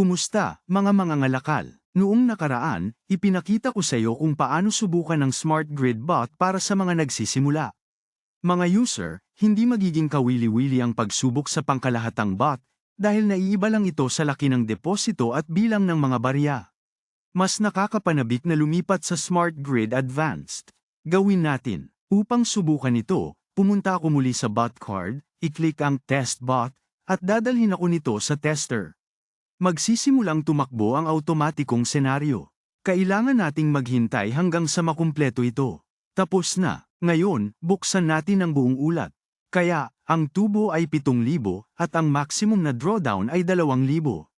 Kumusta, mga mga ngalakal? Noong nakaraan, ipinakita ko sa iyo kung paano subukan ng Smart Grid Bot para sa mga nagsisimula. Mga user, hindi magiging kawili-wili ang pagsubok sa pangkalahatang bot dahil naiiba lang ito sa laki ng deposito at bilang ng mga barya. Mas nakakapanabik na lumipat sa Smart Grid Advanced. Gawin natin. Upang subukan ito, pumunta ako muli sa bot card, i-click ang Test Bot, at dadalhin ako nito sa tester. Magsisimulang tumakbo ang automatikong senaryo. Kailangan nating maghintay hanggang sa makumpleto ito. Tapos na. Ngayon, buksan natin ang buong ulat. Kaya, ang tubo ay 7,000 at ang maximum na drawdown ay 2,000.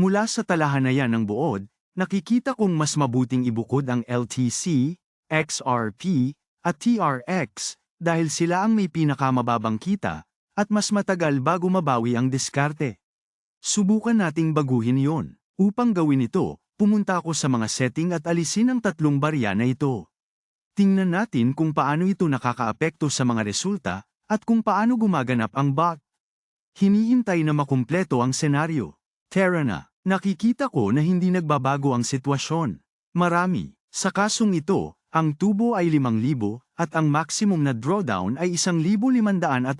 Mula sa talahanayan ng buod, nakikita kong mas mabuting ibukod ang LTC, XRP, at TRX dahil sila ang may pinakamababang kita at mas matagal bago mabawi ang diskarte. Subukan nating baguhin yon. Upang gawin ito, pumunta ako sa mga setting at alisin ang tatlong barya na ito. Tingnan natin kung paano ito nakakaapekto sa mga resulta at kung paano gumaganap ang bot. Hinihintay na makumpleto ang senaryo. Tara na, nakikita ko na hindi nagbabago ang sitwasyon. Marami. Sa kasong ito, ang tubo ay 5,000 at ang maximum na drawdown ay 1,582.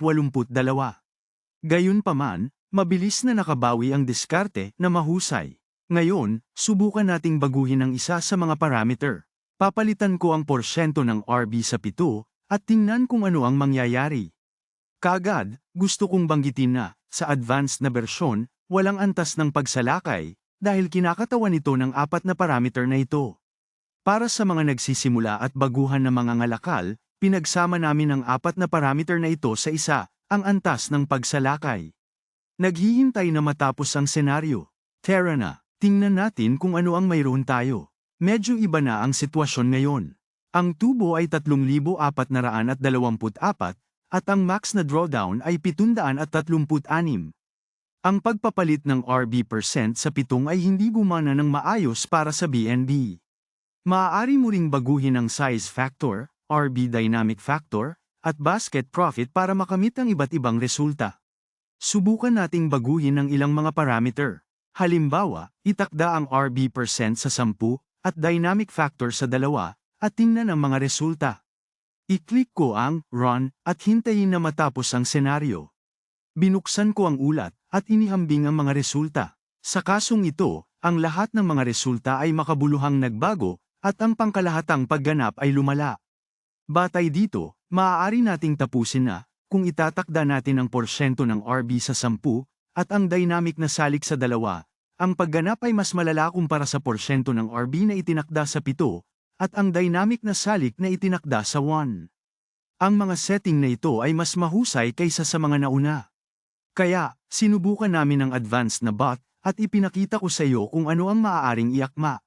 Gayunpaman, mabilis na nakabawi ang diskarte na mahusay. Ngayon, subukan nating baguhin ang isa sa mga parameter. Papalitan ko ang porsyento ng RB sa 7 at tingnan kung ano ang mangyayari. Kagad, gusto kong banggitin na, sa advanced na bersyon, walang antas ng pagsalakay, dahil kinakatawan nito ng apat na parameter na ito. Para sa mga nagsisimula at baguhan na mga ngalakal, pinagsama namin ang apat na parameter na ito sa isa, ang antas ng pagsalakay. Naghihintay na matapos ang senaryo. Tara na, tingnan natin kung ano ang mayroon tayo. Medyo iba na ang sitwasyon ngayon. Ang tubo ay 3,424 at ang max na drawdown ay 736. Ang pagpapalit ng RB percent sa pitong ay hindi gumana ng maayos para sa BNB. Maaari mo ring baguhin ang size factor, RB dynamic factor, at basket profit para makamit ang iba't ibang resulta. Subukan nating baguhin ang ilang mga parameter. Halimbawa, itakda ang RB percent sa 10 at dynamic factor sa 2 at tingnan ang mga resulta. I-click ko ang Run at hintayin na matapos ang senaryo. Binuksan ko ang ulat at inihambing ang mga resulta. Sa kasong ito, ang lahat ng mga resulta ay makabuluhang nagbago at ang pangkalahatang pagganap ay lumala. Batay dito, maaari nating tapusin na kung itatakda natin ang porsyento ng RB sa 10 at ang dynamic na salik sa dalawa, ang pagganap ay mas malala kumpara sa porsyento ng RB na itinakda sa 7 at ang dynamic na salik na itinakda sa 1. Ang mga setting na ito ay mas mahusay kaysa sa mga nauna. Kaya, sinubukan namin ang advanced na bot at ipinakita ko sa iyo kung ano ang maaaring iakma.